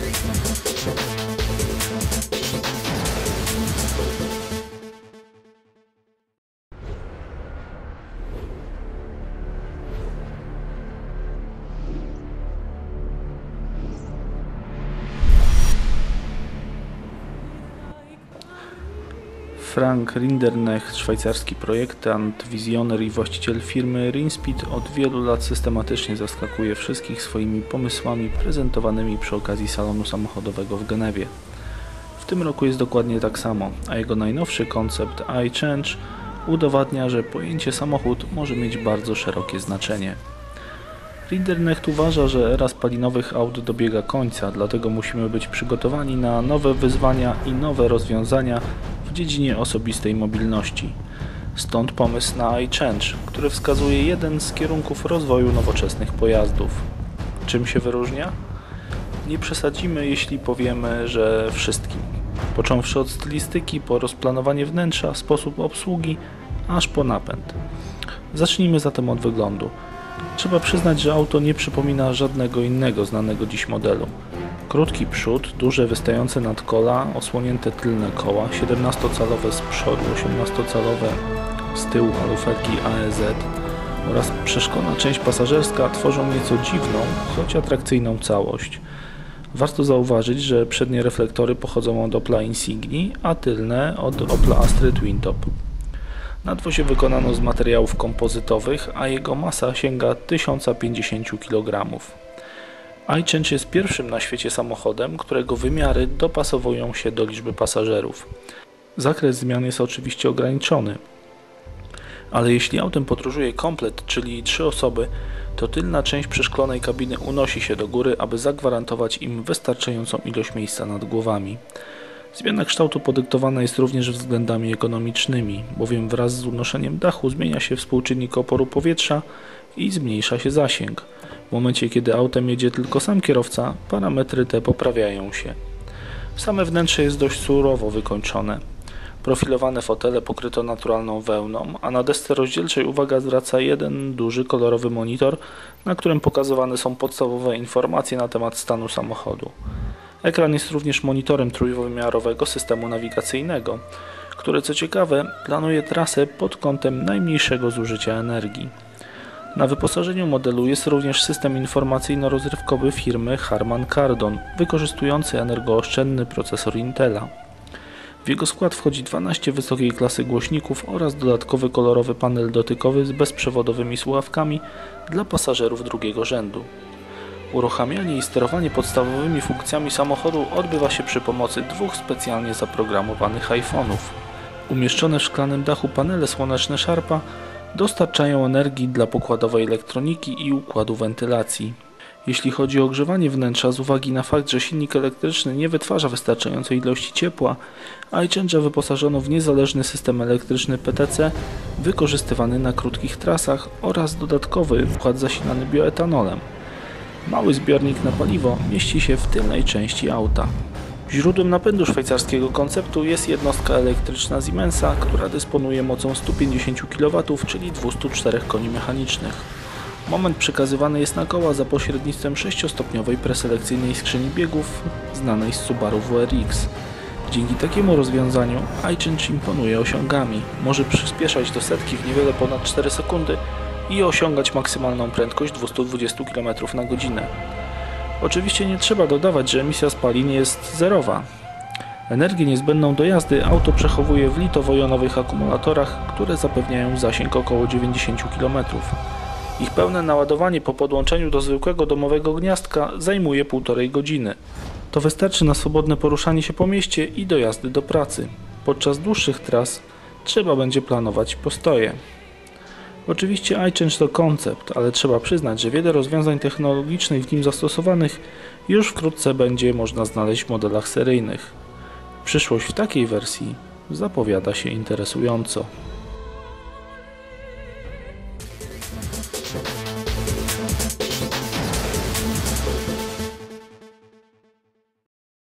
Thank you. Frank Rinderknecht, szwajcarski projektant, wizjoner i właściciel firmy Rinspeed od wielu lat systematycznie zaskakuje wszystkich swoimi pomysłami prezentowanymi przy okazji salonu samochodowego w Genewie. W tym roku jest dokładnie tak samo, a jego najnowszy koncept iChange udowadnia, że pojęcie samochód może mieć bardzo szerokie znaczenie. Rinderknecht uważa, że era spalinowych aut dobiega końca, dlatego musimy być przygotowani na nowe wyzwania i nowe rozwiązania w dziedzinie osobistej mobilności. Stąd pomysł na iChange, który wskazuje jeden z kierunków rozwoju nowoczesnych pojazdów. Czym się wyróżnia? Nie przesadzimy, jeśli powiemy, że wszystkim. Począwszy od stylistyki, po rozplanowanie wnętrza, sposób obsługi, aż po napęd. Zacznijmy zatem od wyglądu. Trzeba przyznać, że auto nie przypomina żadnego innego znanego dziś modelu. Krótki przód, duże wystające nad kola, osłonięte tylne koła, 17-calowe z przodu, 18-calowe z tyłu alufelki AEZ oraz przeszklona część pasażerska tworzą nieco dziwną, choć atrakcyjną całość. Warto zauważyć, że przednie reflektory pochodzą od Opla Insigni, a tylne od Opla Astra Twin Top. Nadwozie wykonano z materiałów kompozytowych, a jego masa sięga 1050 kg. iChange jest pierwszym na świecie samochodem, którego wymiary dopasowują się do liczby pasażerów. Zakres zmian jest oczywiście ograniczony, ale jeśli autem podróżuje komplet, czyli trzy osoby, to tylna część przeszklonej kabiny unosi się do góry, aby zagwarantować im wystarczającą ilość miejsca nad głowami. Zmiana kształtu podyktowana jest również względami ekonomicznymi, bowiem wraz z unoszeniem dachu zmienia się współczynnik oporu powietrza i zmniejsza się zasięg. W momencie, kiedy autem jedzie tylko sam kierowca, parametry te poprawiają się. Same wnętrze jest dość surowo wykończone. Profilowane fotele pokryto naturalną wełną, a na desce rozdzielczej uwaga zwraca jeden duży kolorowy monitor, na którym pokazywane są podstawowe informacje na temat stanu samochodu. Ekran jest również monitorem trójwymiarowego systemu nawigacyjnego, który co ciekawe planuje trasę pod kątem najmniejszego zużycia energii. Na wyposażeniu modelu jest również system informacyjno-rozrywkowy firmy Harman Kardon, wykorzystujący energooszczędny procesor Intela. W jego skład wchodzi 12 wysokiej klasy głośników oraz dodatkowy kolorowy panel dotykowy z bezprzewodowymi słuchawkami dla pasażerów drugiego rzędu. Uruchamianie i sterowanie podstawowymi funkcjami samochodu odbywa się przy pomocy dwóch specjalnie zaprogramowanych iPhone'ów. Umieszczone w szklanym dachu panele słoneczne Sharpa dostarczają energii dla pokładowej elektroniki i układu wentylacji. Jeśli chodzi o ogrzewanie wnętrza, z uwagi na fakt, że silnik elektryczny nie wytwarza wystarczającej ilości ciepła, iChange'a wyposażono w niezależny system elektryczny PTC wykorzystywany na krótkich trasach oraz dodatkowy układ zasilany bioetanolem. Mały zbiornik na paliwo mieści się w tylnej części auta. Źródłem napędu szwajcarskiego konceptu jest jednostka elektryczna Siemensa, która dysponuje mocą 150 kW, czyli 204 koni mechanicznych. Moment przekazywany jest na koła za pośrednictwem 6-stopniowej preselekcyjnej skrzyni biegów znanej z Subaru WRX. Dzięki takiemu rozwiązaniu iChange imponuje osiągami. Może przyspieszać do setki w niewiele ponad 4 sekundy i osiągać maksymalną prędkość 220 km na godzinę. Oczywiście nie trzeba dodawać, że emisja spalin jest zerowa. Energię niezbędną do jazdy auto przechowuje w litowo-jonowych akumulatorach, które zapewniają zasięg około 90 km. Ich pełne naładowanie po podłączeniu do zwykłego domowego gniazdka zajmuje 1,5 godziny. To wystarczy na swobodne poruszanie się po mieście i do jazdy do pracy. Podczas dłuższych tras trzeba będzie planować postoje. Oczywiście iChange to koncept, ale trzeba przyznać, że wiele rozwiązań technologicznych w nim zastosowanych już wkrótce będzie można znaleźć w modelach seryjnych. Przyszłość w takiej wersji zapowiada się interesująco.